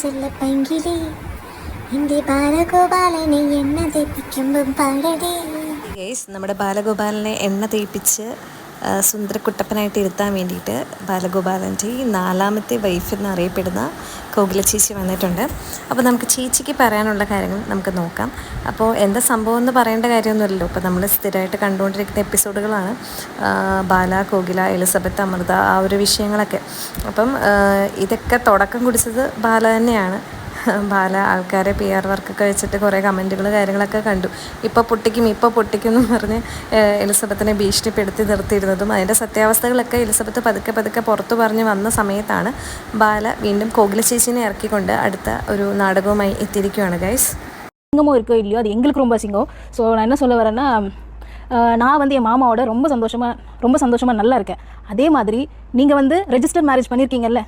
ചെല്ല പൈങ്കിളി എന്റെ ബാലഗോപാലനെ എണ്ണ തേപ്പിക്കുമ്പം പാടടേ നമ്മുടെ ബാലഗോപാലനെ എണ്ണ തേപ്പിച്ച് സുന്ദരക്കുട്ടപ്പനായിട്ട് ഇരുത്താൻ വേണ്ടിയിട്ട് ബാലഗോപാലന്റെ ഈ നാലാമത്തെ വൈഫ് എന്നറിയപ്പെടുന്ന കോകില ചേച്ചി വന്നിട്ടുണ്ട്. അപ്പോൾ നമുക്ക് ചേച്ചിക്ക് പറയാനുള്ള കാര്യങ്ങൾ നമുക്ക് നോക്കാം. അപ്പോൾ എന്താ സംഭവം എന്ന് പറയേണ്ട കാര്യമൊന്നുമല്ലല്ലോ. ഇപ്പോൾ നമ്മൾ സ്ഥിരമായിട്ട് കണ്ടുകൊണ്ടിരിക്കുന്ന എപ്പിസോഡുകളാണ് ബാല കോകില എലിസബത്ത് അമൃത ആ ഒരു വിഷയങ്ങളൊക്കെ. അപ്പം ഇതൊക്കെ തുടക്കം കുടിച്ചത് ബാല തന്നെയാണ്. ബാല ആൾക്കാരെ പി ആർ വർക്കൊക്കെ വെച്ചിട്ട് കുറേ കമൻറ്റുകൾ കാര്യങ്ങളൊക്കെ കണ്ടു ഇപ്പോൾ പൊട്ടിക്കും ഇപ്പോൾ പൊട്ടിക്കും എന്ന് പറഞ്ഞ് ഏഹ്, എലിസബത്തിനെ ഭീഷണിപ്പെടുത്തി നിർത്തിയിരുന്നതും അതിൻ്റെ സത്യാവസ്ഥകളൊക്കെ എലിസബത്ത് പതുക്കെ പതുക്കെ പുറത്തു പറഞ്ഞ് വന്ന സമയത്താണ് ബാല വീണ്ടും കോകില ചേച്ചീനെ ഇറക്കിക്കൊണ്ട് അടുത്ത ഒരു നാടകവുമായി എത്തിയിരിക്കുകയാണ് ഗൈസ് அசிங்கமோ இருக்கோ இல்லையோ அது எங்களுக்கு ரொம்ப அசிங்கம் ஸோ நான் என்ன சொல்ல வரேன்னா ஆஹ், நான் வந்து என் மாமாவோட ரொம்ப சந்தோஷமாக ரொம்ப சந்தோஷமாக நல்லா இருக்கேன் அதே மாதிரி நீங்கள் வந்து ரெஜிஸ்டர் மேரேஜ் பண்ணியிருக்கீங்கல்ல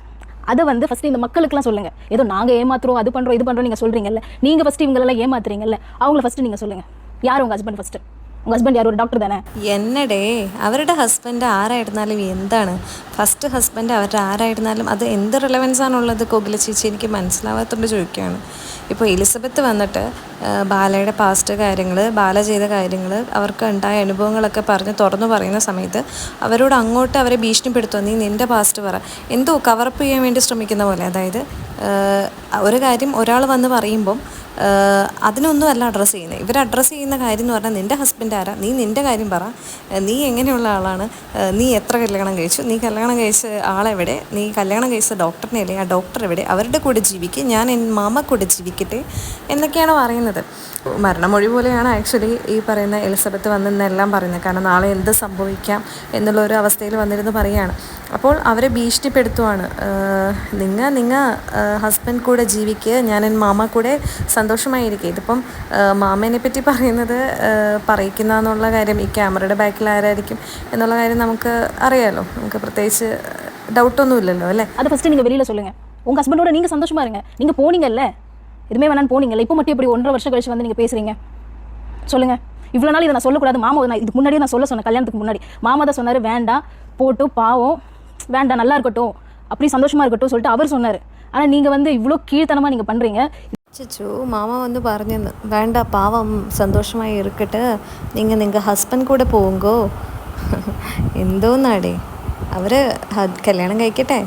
அதை வந்து ஃபஸ்ட்டு இந்த மக்களுக்குலாம் சொல்லுங்கள் ஏதோ நாங்கள் ஏமாத்துறோம் அது பண்ணுறோம் இது பண்ணுறோம் நீங்கள் சொல்கிறீங்கல்ல நீங்கள் ஃபஸ்ட்டு இவங்களெல்லாம் ஏமாத்துறீங்கல்ல. அவங்கள ஃபஸ்ட்டு நீங்கள் சொல்லுங்கள் யார் உங்கள் ஹஸ்பண்ட் ஃபஸ்ட்டு உங்கள் ஹஸ்பண்ட் யார் ஒரு டாக்டர் தானே എന്നടേ അവരുടെ ഹസ്ബൻഡ് ആരായിരുന്നാലും എന്താണ് ഫസ്റ്റ് ഹസ്ബൻഡ് അവരുടെ ആരായിരുന്നാലും അത് എന്ത് റിലവൻസ് ആണുള്ളത് കോകില ചേച്ചി എനിക്ക് മനസ്സിലാവാത്തോണ്ട് ചോദിക്കുകയാണ് ഇപ്പോൾ എലിസബത്ത് വന്നിട്ട് ആ, ബാലയുടെ പാസ്റ്റ് കാര്യങ്ങൾ ബാല ചെയ്ത കാര്യങ്ങൾ അവർക്ക് ഉണ്ടായ അനുഭവങ്ങളൊക്കെ പറഞ്ഞ് തുറന്നു പറയുന്ന സമയത്ത് അവരോട് അങ്ങോട്ട് അവരെ ഭീഷണിപ്പെടുത്തുക നീ നിൻ്റെ പാസ്റ്റ് പറ എന്തോ കവറപ്പ് ചെയ്യാൻ വേണ്ടി ശ്രമിക്കുന്ന പോലെ അതായത് ആ, ഒരു കാര്യം ഒരാൾ വന്ന് പറയുമ്പം ആഹ് അതിനൊന്നും അല്ല അഡ്രസ്സ് ചെയ്യുന്നത് ഇവർ അഡ്രസ്സ് ചെയ്യുന്ന കാര്യം എന്ന് പറഞ്ഞാൽ നിൻ്റെ ഹസ്ബൻഡ് ആരാ? നീ നിന്റെ കാര്യം പറ. നീ എങ്ങനെയുള്ള ആളാണ്? നീ എത്ര കല്യാണം കഴിച്ചു? നീ കല്യാണം കഴിച്ച ആളെവിടെ? നീ കല്യാണം കഴിച്ച ഡോക്ടറിനെ അല്ലേ? ആ ഡോക്ടർ എവിടെ? അവരുടെ കൂടെ ജീവിക്കുക ഞാൻ എൻ മാമ കൂടെ ജീവിക്കട്ടെ എന്നൊക്കെയാണ് പറയുന്നത്. മരണമൊഴി പോലെയാണ് ആക്ച്വലി ഈ പറയുന്ന എലിസബത്ത് വന്നെന്നെല്ലാം പറയുന്നത്. കാരണം നാളെ എന്ത് സംഭവിക്കാം എന്നുള്ള ഒരു അവസ്ഥയിൽ വന്നിരുന്നു പറയുകയാണ്. അപ്പോൾ അവരെ ഭീഷണിപ്പെടുത്തുവാണ്. നിങ്ങൾ നിങ്ങൾ ഹസ്ബൻഡ് കൂടെ ജീവിക്കുക ഞാൻ എൻ മാമ കൂടെ സന്തോഷമായിരിക്കുക ഇതിപ്പം മാമേനെ പറ്റി പറയുന്നത് ആ, പറയിക്കുന്നതെന്നുള്ള കാര്യം ഈ ക്യാമറയുടെ ബാക്കിൽ ആരായിരിക്കും എന്നുള്ള കാര്യം നമുക്ക് അറിയാമല്ലോ നമുക്ക് പ്രത്യേകിച്ച് ഡൗട്ടൊന്നുമില്ലല്ലോ അല്ലേ அதை ஃபஸ்ட்டு நீங்கள் வெளியில் சொல்லுங்கள் உங்கள் ஹஸ்பண்டோட நீங்கள் சந்தோஷமாக இருங்க நீங்கள் போனீங்கல்ல எதுவுமே வேணான்னு போனீங்கல்ல இப்போ மட்டும் இப்படி ஒன்றரை வருஷம் கழிச்சு வந்து நீங்கள் பேசுகிறீங்க சொல்லுங்கள் இவ்வளோ நாள் இதை நான் சொல்லக்கூடாது மாமா நான் இதுக்கு முன்னாடியே நான் சொல்ல சொன்னேன் கல்யாணத்துக்கு முன்னாடி மாமா தான் சொன்னார் வேண்டாம் போட்டு பாவம் வேண்டாம் நல்லா இருக்கட்டும் அப்படி சந்தோஷமாக இருக்கட்டும் சொல்லிட்டு அவர் சொன்னார் ஆனால் நீங்கள் வந்து இவ்வளோ கீழ்த்தனமாக நீங்கள் பண்ணுறீங்க ചച്ചു മാമ വന്ന് പറഞ്ഞെന്ന്. വേണ്ട പാവം സന്തോഷമായി ഇരിക്കട്ട്. നിങ്ങൾ നിങ്ങൾ ഹസ്ബൻഡ് കൂടെ പോകുങ്കോ എന്തോന്നാടേ? അവർ കല്യാണം കഴിക്കട്ടെ.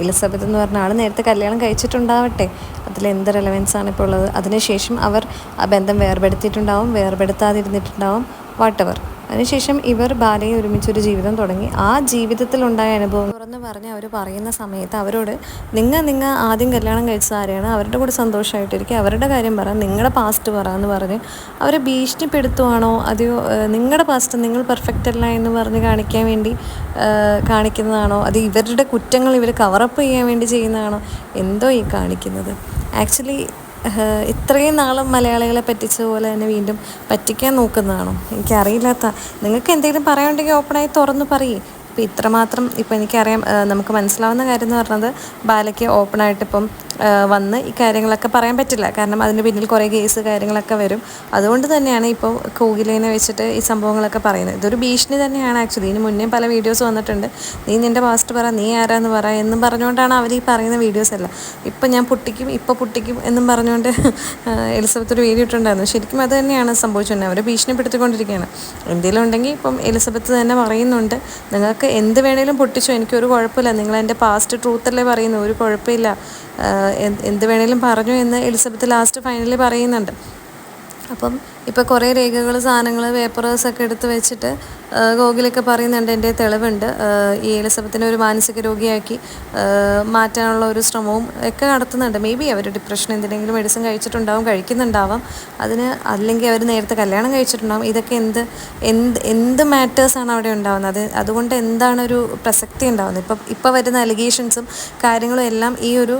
എലിസബത്ത് എന്ന് പറഞ്ഞ ആൾ നേരത്തെ കല്യാണം കഴിച്ചിട്ടുണ്ടാവട്ടെ. അതിൽ എന്ത് ആണ് ഇപ്പോൾ ഉള്ളത്? അതിനുശേഷം അവർ ആ ബന്ധം വേർപെടുത്തിയിട്ടുണ്ടാവും വേർപെടുത്താതിരുന്നിട്ടുണ്ടാവും. വാട്ടവർ അതിനുശേഷം ഇവർ ബാലയെ ഒരുമിച്ചൊരു ജീവിതം തുടങ്ങി. ആ ജീവിതത്തിലുണ്ടായ അനുഭവം തുറന്ന് പറഞ്ഞ് അവർ പറയുന്ന സമയത്ത് അവരോട് നിങ്ങൾ നിങ്ങൾ ആദ്യം കല്യാണം കഴിച്ചത് ആരെയാണ്? അവരുടെ കൂടെ സന്തോഷമായിട്ടിരിക്കുക അവരുടെ കാര്യം പറ. നിങ്ങളുടെ പാസ്റ്റ് പറ എന്ന് പറഞ്ഞ് അവരെ ഭീഷണിപ്പെടുത്തുവാണോ? അതെയോ നിങ്ങളുടെ പാസ്റ്റ് നിങ്ങൾ പെർഫെക്റ്റ് അല്ല എന്ന് പറഞ്ഞ് കാണിക്കാൻ വേണ്ടി കാണിക്കുന്നതാണോ? അത് ഇവരുടെ കുറ്റങ്ങൾ ഇവർ കവറപ്പ് ചെയ്യാൻ വേണ്ടി ചെയ്യുന്നതാണോ? എന്തോ ഈ കാണിക്കുന്നത്. ആക്ച്വലി ഇത്രയും നാളും മലയാളികളെ പറ്റിച്ച പോലെ തന്നെ വീണ്ടും പറ്റിക്കാൻ നോക്കുന്നതാണോ? എനിക്കറിയില്ലാത്ത. നിങ്ങൾക്ക് എന്തെങ്കിലും പറയാനുണ്ടെങ്കിൽ ഓപ്പണായി തുറന്ന് പറയേ. ഇപ്പോൾ ഇത്രമാത്രം ഇപ്പോൾ എനിക്കറിയാം നമുക്ക് മനസ്സിലാവുന്ന കാര്യം എന്ന് പറഞ്ഞത് ബാലയ്ക്ക് ഓപ്പണായിട്ട് ഇപ്പം ഏഹ് വന്ന് ഈ കാര്യങ്ങളൊക്കെ പറയാൻ പറ്റില്ല. കാരണം അതിന് പിന്നിൽ കുറേ കേസ് കാര്യങ്ങളൊക്കെ വരും. അതുകൊണ്ട് തന്നെയാണ് ഇപ്പോൾ കോകിലേനെ വെച്ചിട്ട് ഈ സംഭവങ്ങളൊക്കെ പറയുന്നത്. ഇതൊരു ഭീഷണി തന്നെയാണ് ആക്ച്വലി ഇതിന് മുന്നേ പല വീഡിയോസ് വന്നിട്ടുണ്ട്. നീ നിന്റെ പാസ്റ്റ് പറ നീ ആരാന്ന് പറ എന്നും പറഞ്ഞുകൊണ്ടാണ് അവർ ഈ പറയുന്ന വീഡിയോസ് അല്ല ഇപ്പം ഞാൻ പൊട്ടിക്കും ഇപ്പോൾ പൊട്ടിക്കും എന്നും പറഞ്ഞുകൊണ്ട് എലിസബത്ത് ഒരു വീഡിയോ ഇട്ടുണ്ടായിരുന്നു ശരിക്കും അത് തന്നെയാണ് സംഭവിച്ചത് അവരെ ഭീഷണിപ്പെടുത്തിക്കൊണ്ടിരിക്കുകയാണ്. എന്തെങ്കിലും ഉണ്ടെങ്കിൽ ഇപ്പം എലിസബത്ത് തന്നെ പറയുന്നുണ്ട്. നിങ്ങൾക്ക് എന്ത് വേണേലും പൊട്ടിച്ചോ എനിക്കൊരു കുഴപ്പമില്ല. നിങ്ങൾ എന്റെ പാസ്റ്റ് ട്രൂത്തല്ലേ പറയുന്നു ഒരു കുഴപ്പമില്ല. എന്ത് വേണേലും പറഞ്ഞു എന്ന് എലിസബത്ത് ലാസ്റ്റ് ഫൈനലി പറയുന്നുണ്ട്. അപ്പം ഇപ്പോൾ കുറേ രേഖകൾ സാധനങ്ങൾ പേപ്പറേഴ്സൊക്കെ എടുത്ത് വെച്ചിട്ട് ഗോകുലൊക്കെ പറയുന്നുണ്ട് എന്റെ തെളിവുണ്ട്. ഈ എലിസബത്തിനെ ഒരു മാനസിക രോഗിയാക്കി മാറ്റാനുള്ള ഒരു ശ്രമവും ഒക്കെ നടത്തുന്നുണ്ട്. മേ ബി അവർ ഡിപ്രഷൻ എന്തിനെങ്കിലും മെഡിസിൻ കഴിച്ചിട്ടുണ്ടാവും കഴിക്കുന്നുണ്ടാവാം. അതിന് അല്ലെങ്കിൽ അവർ നേരത്തെ കല്യാണം കഴിച്ചിട്ടുണ്ടാവും. ഇതൊക്കെ എന്ത് എന്ത് എന്ത് മാറ്റേഴ്സാണ് അവിടെ ഉണ്ടാകുന്നത് അത് അതുകൊണ്ട് എന്താണ് ഒരു പ്രസക്തി ഉണ്ടാകുന്നത് ഇപ്പം ഇപ്പോൾ വരുന്ന അലിഗേഷൻസും കാര്യങ്ങളും എല്ലാം ഈ ഒരു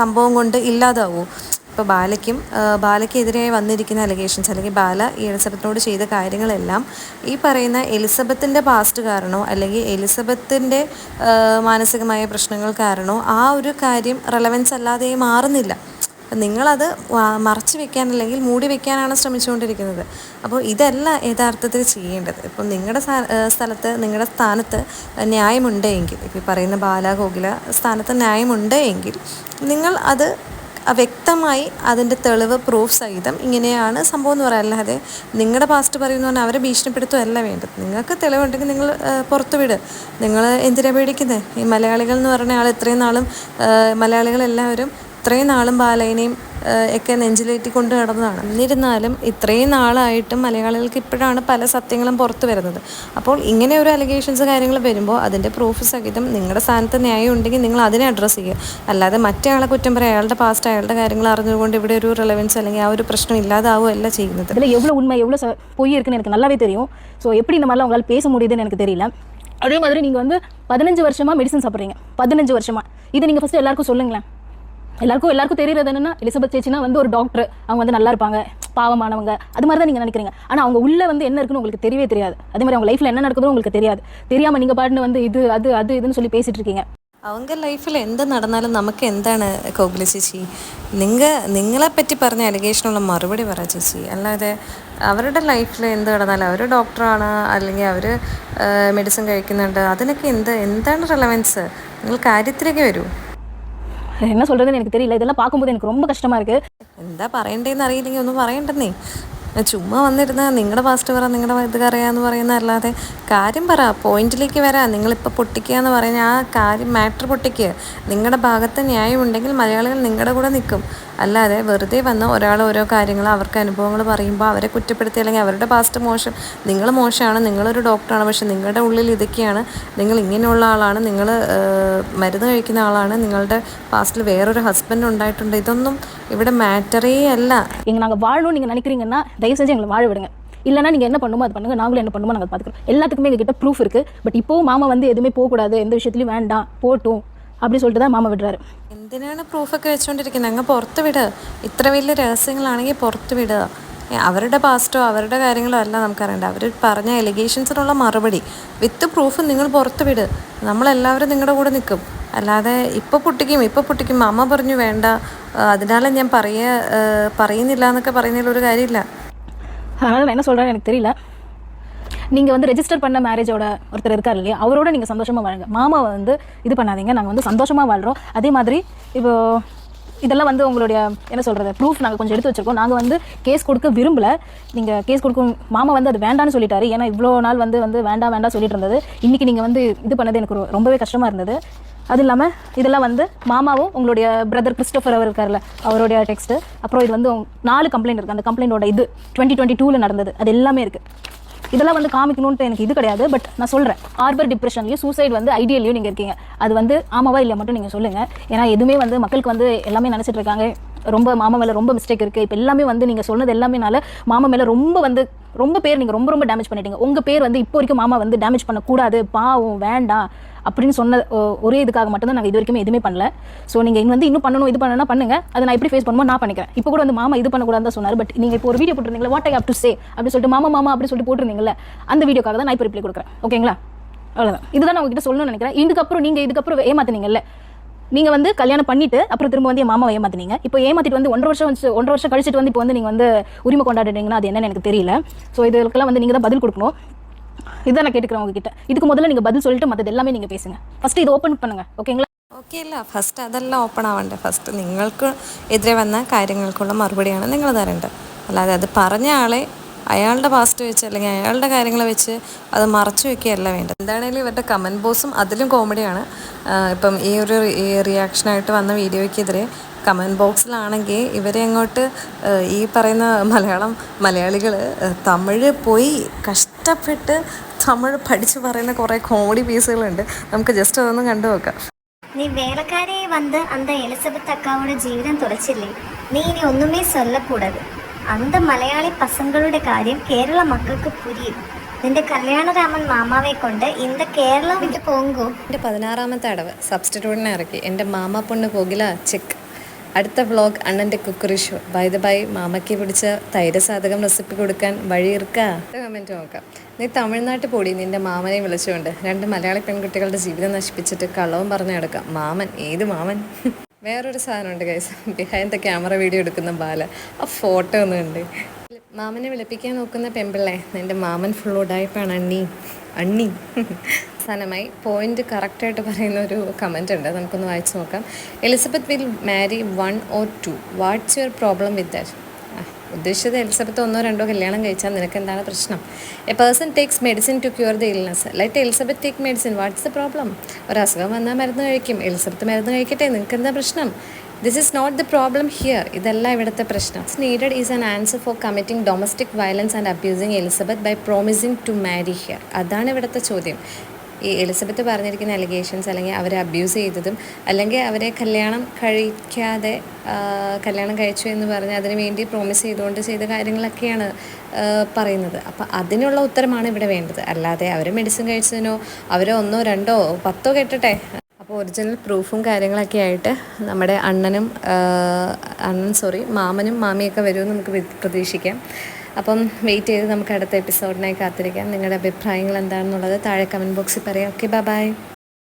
സംഭവം കൊണ്ട് ഇല്ലാതാവുമോ ഇപ്പോൾ ബാലയ്ക്കും ബാലയ്ക്കെതിരായി വന്നിരിക്കുന്ന അലഗേഷൻസ് അല്ലെങ്കിൽ ബാല ഈ എലിസബത്തിനോട് ചെയ്ത കാര്യങ്ങളെല്ലാം ഈ പറയുന്ന എലിസബത്തിന്റെ പാസ്റ്റ് കാരണോ അല്ലെങ്കിൽ എലിസബത്തിന്റെ മാനസികമായ പ്രശ്നങ്ങൾ കാരണോ ആ ഒരു കാര്യം റെലവൻസ് അല്ലാതെ മാറുന്നില്ല. നിങ്ങളത് മറച്ചു വെക്കാൻ അല്ലെങ്കിൽ മൂടി വെക്കാനാണ് ശ്രമിച്ചുകൊണ്ടിരിക്കുന്നത്. അപ്പോൾ ഇതല്ല യഥാർത്ഥത്തിൽ ചെയ്യേണ്ടത്. ഇപ്പം നിങ്ങളുടെ സ്ഥാ- സ്ഥലത്ത് നിങ്ങളുടെ സ്ഥാനത്ത് ന്യായമുണ്ട് എങ്കിൽ ഇപ്പോൾ പറയുന്ന ബാല കോകില സ്ഥാനത്ത് ന്യായമുണ്ട് എങ്കിൽ നിങ്ങൾ അത് വ്യക്തമായി അതിന്റെ തെളിവ് പ്രൂഫ് സഹിതം ഇങ്ങനെയാണ് സംഭവം എന്ന് പറയാം. അല്ലാതെ നിങ്ങളുടെ പാസ്റ്റ് പറയുന്നു പറഞ്ഞാൽ അവരെ ഭീഷണിപ്പെടുത്തുകയല്ല വേണ്ടത്. നിങ്ങൾക്ക് തെളിവുണ്ടെങ്കിൽ നിങ്ങൾ പുറത്തു വിട്. നിങ്ങൾ എന്തിനാണ് പേടിക്കുന്നത് ഈ മലയാളികൾ എന്ന് പറഞ്ഞ ആൾ ഇത്രയും നാളും മലയാളികളെല്ലാവരും ഇത്രയും നാളും ബാലയനെയും ഒക്കെ നെഞ്ചിലേറ്റി കൊണ്ട് നടന്നതാണ്. എന്നിരുന്നാലും ഇത്രയും നാളായിട്ടും മലയാളികൾക്ക് ഇപ്പോഴാണ് പല സത്യങ്ങളും പുറത്തു വരുന്നത്. അപ്പോൾ ഇങ്ങനെ ഒരു അലിഗേഷൻസ് കാര്യങ്ങൾ വരുമ്പോൾ അതിന്റെ പ്രൂഫ് സഹിതം നിങ്ങളുടെ സ്ഥാനത്ത് ന്യായം ഉണ്ടെങ്കിൽ നിങ്ങൾ അതിനെ അഡ്രസ്സ് ചെയ്യുക. അല്ലാതെ മറ്റേ കുറ്റം പറയുക അയാളുടെ പാസ്റ്റ് അയാളുടെ കാര്യങ്ങൾ അറിഞ്ഞുകൊണ്ട് ഇവിടെ ഒരു റിലവൻസ് അല്ലെങ്കിൽ ആ ഒരു പ്രശ്നം ഇല്ലാതാവുകയല്ല ചെയ്യുന്നത്. അല്ല എവ്വളോ ഉണ്മ എവ്വളോ പോയി இருக்குன்னு എനിക്ക് നല്ലവേ തരും. സോ എപ്പി இந்த மாதிரிலாம் പേസ பேச എനിക്ക് எனக்கு தெரியல നിങ്ങൾ വന്ന് പതിനഞ്ച് വർഷമാ മെഡിസിൻ வருஷமாக പതിനഞ്ച് വർഷമാ. ഇത് നിങ്ങൾ ഫസ്റ്റ് എല്ലാവർക്കും ஃபஸ்ட்டு எல்லாருக்கும் எல்லாருக்கும் தெரியறது என்னன்னா எலிசபெத் சேச்சினா வந்து ஒரு டாக்டர் அவங்க வந்து நல்லா இருப்பாங்க பாவமானவங்க அது மாதிரி தான் நீங்கள் நினைக்கிறீங்க ஆனால் அவங்க உள்ள வந்து என்ன இருக்குன்னு உங்களுக்கு தெரியவே தெரியாது அதே மாதிரி அவங்க லைஃப்பில் என்ன நடக்குதுன்னு உங்களுக்கு தெரியாது தெரியாமல் நீங்கள் பாட்டுன்னு வந்து இது அது அது இதுன்னு சொல்லி பேசிட்டு இருக்கீங்க அவங்க ലൈഫിൽ എന്ത് നടന്നാലും നമുക്ക് എന്താണ് കോകില ചേച്ചി നിങ്ങ നിങ്ങളെപ്പറ്റി പറഞ്ഞ അലിഗേഷനുള്ള മറുപടി പറ ചേച്ചി അല്ലാതെ അവരുടെ ലൈഫിൽ എന്ത് നടന്നാലും അവർ ഡോക്ടറാണ് അല്ലെങ്കിൽ അവർ മെഡിസിൻ കഴിക്കുന്നുണ്ട് അതിനൊക്കെ എന്ത് എന്താണ് റിലവൻസ് നിങ്ങൾ കാര്യത്തിലേക്ക് വരൂ என்ன சொல்கிறதுன்னு எனக்கு தெரியல இதெல்லாம் பார்க்கும்போது எனக்கு ரொம்ப கஷ்டமாக இருக்குது എന്താ പറയണ്ടേന്ന് അറിയില്ലെങ്കിൽ ഒന്നും പറയണ്ടെന്നേ ചുമ്മാ വന്നിരുന്ന നിങ്ങളുടെ പാസ്റ്റ് പറ നിങ്ങളുടെ ഇത് അറിയാന്ന് പറയുന്ന അല്ലാതെ കാര്യം പറ പോയിന്റിലേക്ക് വരാം നിങ്ങളിപ്പോൾ പൊട്ടിക്കുക എന്ന് പറഞ്ഞ ആ കാര്യം മാറ്റർ പൊട്ടിക്കുക നിങ്ങളുടെ ഭാഗത്ത് ന്യായം ഉണ്ടെങ്കിൽ മലയാളികൾ നിങ്ങളുടെ കൂടെ നിൽക്കും അല്ലാതെ വെറുതെ വന്ന് ഒരാൾ ഓരോ കാര്യങ്ങൾ അവർക്ക് അനുഭവങ്ങൾ പറയുമ്പോൾ അവരെ കുറ്റപ്പെടുത്തി അല്ലെങ്കിൽ അവരുടെ പാസ്റ്റ് മോശം നിങ്ങൾ മോശമാണ് നിങ്ങളൊരു ഡോക്ടറാണ് പക്ഷെ നിങ്ങളുടെ ഉള്ളിൽ ഇതൊക്കെയാണ് നിങ്ങൾ ഇങ്ങനെയുള്ള ആളാണ് നിങ്ങൾ മരുന്ന് കഴിക്കുന്ന ആളാണ് നിങ്ങളുടെ പാസ്റ്റിൽ വേറൊരു ഹസ്ബൻഡ് ഉണ്ടായിട്ടുണ്ട് ഇതൊന്നും ഇവിടെ മാറ്ററേ അല്ല எங்க நாங்கள் வாழணும்னு நீங்கள் நினைக்கிறீங்கன்னா தயவு செஞ்சு எங்களை வாழ விடுங்க இல்லைனா நீங்கள் என்ன பண்ணுமோ அது பண்ணுங்க நாங்களும் என்ன பண்ணுமோ நாங்கள் பார்த்துக்கிறோம் எல்லாத்துக்குமே எங்ககிட்ட ப்ரூஃப் இருக்குது பட் இப்போவும் மாமா வந்து எதுவுமே போகக்கூடாது எந்த விஷயத்துலையும் வேண்டாம் போட்டும் அப்படி சொல்லிட்டு தான் மாமா விடுறாரு എന്തിനാണ് പ്രൂഫൊക്കെ വെച്ചുകൊണ്ടിരിക്കുന്നത് അങ്ങ് പുറത്ത് വിടുക ഇത്ര വലിയ രഹസ്യങ്ങളാണെങ്കിൽ പുറത്ത് വിടുക ഏ, അവരുടെ പാസ്റ്റോ അവരുടെ കാര്യങ്ങളോ അല്ല നമുക്കറിയണ്ട അവർ പറഞ്ഞ എലിഗേഷൻസിനുള്ള മറുപടി വിത്ത് പ്രൂഫ് നിങ്ങൾ പുറത്ത് വിട് നമ്മളെല്ലാവരും നിങ്ങളുടെ കൂടെ നിൽക്കും അല്ലാതെ ഇപ്പോൾ പൊട്ടിക്കും ഇപ്പോൾ പൊട്ടിക്കും അമ്മ പറഞ്ഞു വേണ്ട ആ, അതിനാലെ ഞാൻ പറയ ആ, പറയുന്നില്ല എന്നൊക്കെ പറയുന്നതിൽ ഒരു കാര്യമില്ല அதனால் நான் என்ன சொல்கிறேன்னு எனக்கு தெரியல நீங்கள் வந்து ரெஜிஸ்டர் பண்ண மேரேஜோட ஒருத்தர் இருக்கார் இல்லையா? அவரோட நீங்கள் சந்தோஷமாக வாழுங்க. மாமாவை வந்து இது பண்ணாதீங்க. நாங்கள் வந்து சந்தோஷமாக வாழ்கிறோம் அதே மாதிரி இப்போ இதெல்லாம் வந்து உங்களுடைய என்ன சொல்கிறது ப்ரூஃப் நாங்கள் கொஞ்சம் எடுத்து வச்சிருக்கோம். நாங்கள் வந்து கேஸ் கொடுக்க விரும்பல. நீங்கள் கேஸ் கொடுக்கும் மாமா வந்து அது வேண்டான்னு சொல்லிட்டாரு. ஏன்னா இவ்வளோ நாள் வந்து வந்து வேண்டாம் வேண்டாம் சொல்லிட்டு இருந்தது. இன்றைக்கி நீங்கள் வந்து இது பண்ணது எனக்கு ரொம்பவே கஷ்டமாக இருந்தது. அது இல்லாமல் இதெல்லாம் வந்து மாமாவும் உங்களுடைய பிரதர் கிறிஸ்டோஃபர் அவர் இருக்கார்ல அவருடைய டெக்ஸ்ட்டு அப்புறம் இது வந்து நாலு கம்ப்ளைண்ட் இருக்குது அந்த கம்ப்ளைண்டோட இது டுவெண்ட்டி டுவெண்ட்டி டூவில் நடந்தது. அது எல்லாமே இருக்குது இதெல்லாம் வந்து காமிக்கணும்னு எனக்கு இது கிடையாது பட் நான் சொல்கிறேன் ஆர்பர் டிப்ரெஷன்லையும் சூசைட் வந்து ஐடியல்லையும் நீங்கள் இருக்கீங்க. அது வந்து ஆமாவா இல்லை மட்டும் நீங்கள் சொல்லுங்கள் ஏன்னா எதுவுமே வந்து மக்களுக்கு வந்து எல்லாமே நினச்சிட்டு இருக்காங்க. ரொம்ப மாமா மேலே ரொம்ப மிஸ்டேக் இருக்குது இப்போ எல்லாமே வந்து நீங்கள் சொன்னது எல்லாமேனால மாமா மேலே ரொம்ப வந்து ரொம்ப பேர் நீங்கள் ரொம்ப ரொம்ப டேமேஜ் பண்ணிட்டீங்க. உங்கள் பேர் வந்து இப்போ வரைக்கும் மாமா வந்து டேமேஜ் பண்ணக்கூடாது. பாவம் வேண்டாம் அப்படின்னு சொன்ன ஒரே இதுக்காக மட்டும்தான் நாங்கள் இது வரைக்கும் எதுவுமே பண்ணல. ஸோ நீங்கள் இங்கே வந்து இன்னும் பண்ணணும் இது பண்ணணும்னா பண்ணுங்க. அதை நான் எப்படி ஃபேஸ் பண்ணுமோ நான் பண்ணிக்கிறேன். இப்போ கூட வந்து மாமா இது பண்ணக்கூடாதுன்னு தான் சொன்னார். பட் நீங்கள் இப்போ ஒரு video போட்டிருந்தீங்களா what I have to say அப்படின்னு சொல்லிட்டு மாமா மாமா அப்படின்னு சொல்லிட்டு போட்டிருந்தீங்கல்ல அந்த வீடியோக்காக தான் நான் இப்போ ரிப்ளை கொடுக்குறேன். ஓகேங்களா அவ்வளோதான் இதுதான் நான் உங்ககிட்ட சொல்லணும்னு நினைக்கிறேன். இதுக்கப்புறம் நீங்கள் இதுக்கப்புறம் ஏமாத்தினீங்கல்ல நீங்கள் வந்து கல்யாணம் பண்ணிட்டு அப்புறம் திரும்ப வந்து என் மாமாவை ஏமாத்தினீங்க. இப்போ ஏமாத்திட்டு வந்து ஒன்றரை வருஷம் வச்சு ஒன்றரை வருஷம் கழிச்சிட்டு வந்து இப்போ வந்து நீங்கள் வந்து உரிமை கொண்டாடுறீங்கன்னா அது என்னன்னு எனக்கு தெரியல. ஸோ இதுக்கெல்லாம் வந்து நீங்கள் தான் பதில் கொடுக்கணும். இதான் நான் கேட்டுக்கிறேன் உங்ககிட்ட. இதுக்கு முதல்ல நீங்கள் பதில் சொல்லிட்டு மற்றது எல்லாமே நீங்கள் பேசுங்க. ஃபஸ்ட்டு இது ஓப்பன் பண்ணுங்கள் ஓகேங்களா ஓகே അല്ല ഫസ്റ്റ് அதெல்லாம் ஓப்பன் ആവണ്ടേ ഫസ്റ്റ് നിങ്ങൾക്ക് எதிரே வந்த കാര്യങ്ങൾക്കുള്ള മറുപടിയാണ് നിങ്ങൾ തരേണ്ടത്. അല്ലാതെ അത് പറഞ്ഞ ஆளே അയാളുടെ പാസ്റ്റ് വെച്ച് അല്ലെങ്കിൽ അയാളുടെ കാര്യങ്ങൾ വെച്ച് അത് മറച്ചു വെക്കുകയല്ല വേണ്ടത് എന്താണേലും ഇവരുടെ കമൻറ്റ് ബോക്സും അതിലും കോമഡിയാണ് ഇപ്പം ഈ ഒരു ഈ റിയാക്ഷനായിട്ട് വന്ന വീഡിയോയ്ക്കെതിരെ കമൻറ്റ് ബോക്സിലാണെങ്കിൽ ഇവരെ അങ്ങോട്ട് ആ, ഈ പറയുന്ന മലയാളം മലയാളികൾ തമിഴ് പോയി കഷ്ടപ്പെട്ട് തമിഴ് പഠിച്ച് പറയുന്ന കുറേ കോമഡി പീസുകളുണ്ട് നമുക്ക് ജസ്റ്റ് അതൊന്ന് കണ്ടു നോക്കാം நீ வேலைக்காரியை வந்து அந்த எலிசபெத் அக்காவோட ஜீவிதம் தொலைச்சில்லை நீ இனி ஒண்ணுமே சொல்லக்கூடாது അന്ത മലയാളി പസങ്ങളുടെ കാര്യം കേരള മക്കൾക്ക് പുരിയും. നിന്റെ കല്യാണരാമൻ മാമാവെ കൊണ്ട് ഇന്ത കേരളം വിട്ട് പോങ്കോ. എന്റെ പതിനാറാമത്തെ അടവ്. സബ്സ്റ്റിറ്റ്യൂട്ടിനെ ഇറക്കി. എന്റെ മാമ പൊണ്ണ് പോകില ചെക്ക് അടുത്ത വ്ളോഗ് അണ്ണന്റെ cookery show by the by മാമയ്ക്ക് പിടിച്ച തൈരസാധകം റെസിപ്പി കൊടുക്കാൻ വഴിയിറക്കാ കമന്റ് നോക്കാം. നീ തമിഴ്നാട്ടിൽ പോടി. നിന്റെ മാമനെ വിളിച്ചുകൊണ്ട് രണ്ട് മലയാളി പെൺകുട്ടികളുടെ ജീവിതം നശിപ്പിച്ചിട്ട് കളവും പറഞ്ഞു കിടക്കാം മാമൻ. ഏത് മാമൻ? വേറൊരു സാധനമുണ്ട് guys behind the camera video എടുക്കുന്ന ബാല. ആ ഫോട്ടോ ഒന്നും ഉണ്ട് മാമനെ വിളിപ്പിക്കാൻ നോക്കുന്ന പെമ്പിള്ളേ നിന്റെ മാമൻ ഫുൾ ഉടായ്പാണ് അണ്ണി. അണ്ണി. അവസാനമായി പോയിന്റ് കറക്റ്റായിട്ട് പറയുന്ന ഒരു കമന്റ് ഉണ്ട്. നമുക്കൊന്ന് വായിച്ചു നോക്കാം. Elizabeth will marry one or two what's your problem with that ഉദ്ദേശിച്ചത് എലിസബത്ത് ഒന്നോ രണ്ടോ കല്യാണം കഴിച്ചാൽ നിനക്ക് എന്താണ് പ്രശ്നം? A person takes medicine to cure the illness let Elizabeth take medicine what's the problem ഒരു അസുഖം വന്നാൽ മരുന്ന് കഴിക്കും. എലിസബത്ത് മരുന്ന് കഴിക്കട്ടെ. നിങ്ങൾക്ക് എന്താ പ്രശ്നം? This is not the problem here ഇതല്ല ഇവിടുത്തെ പ്രശ്നം. Needed is an answer for committing domestic violence and abusing Elizabeth by promising to marry her അതാണ് ഇവിടുത്തെ ചോദ്യം. ഈ എലിസബത്ത് പറഞ്ഞിരിക്കുന്ന അലിഗേഷൻസ് അല്ലെങ്കിൽ അവരെ അബ്യൂസ് ചെയ്തതും അല്ലെങ്കിൽ അവരെ കല്യാണം കഴിക്കാതെ കല്യാണം കഴിച്ചു എന്ന് പറഞ്ഞ് അതിനു വേണ്ടി പ്രോമിസ് ചെയ്തുകൊണ്ട് ചെയ്ത കാര്യങ്ങളൊക്കെയാണ് പറയുന്നത്. അപ്പോൾ അതിനുള്ള ഉത്തരമാണ് ഇവിടെ വേണ്ടത്. അല്ലാതെ അവർ മെഡിസിൻ കഴിച്ചതിനോ അവരോ ഒന്നോ രണ്ടോ പത്തോ കെട്ടട്ടെ. അപ്പോൾ ഒറിജിനൽ പ്രൂഫും കാര്യങ്ങളൊക്കെ ആയിട്ട് നമ്മുടെ അണ്ണനും അണ്ണൻ സോറി മാമനും മാമിയൊക്കെ വരുമെന്ന് നമുക്ക് പ്രതീക്ഷിക്കാം. അപ്പം വെയിറ്റ് ചെയ്ത് നമുക്ക് അടുത്ത എപ്പിസോഡിനായി കാത്തിരിക്കാം. നിങ്ങളുടെ അഭിപ്രായങ്ങൾ എന്താണെന്നുള്ളത് താഴെ കമന്റ് ബോക്സിൽ പറയാം. Okay bye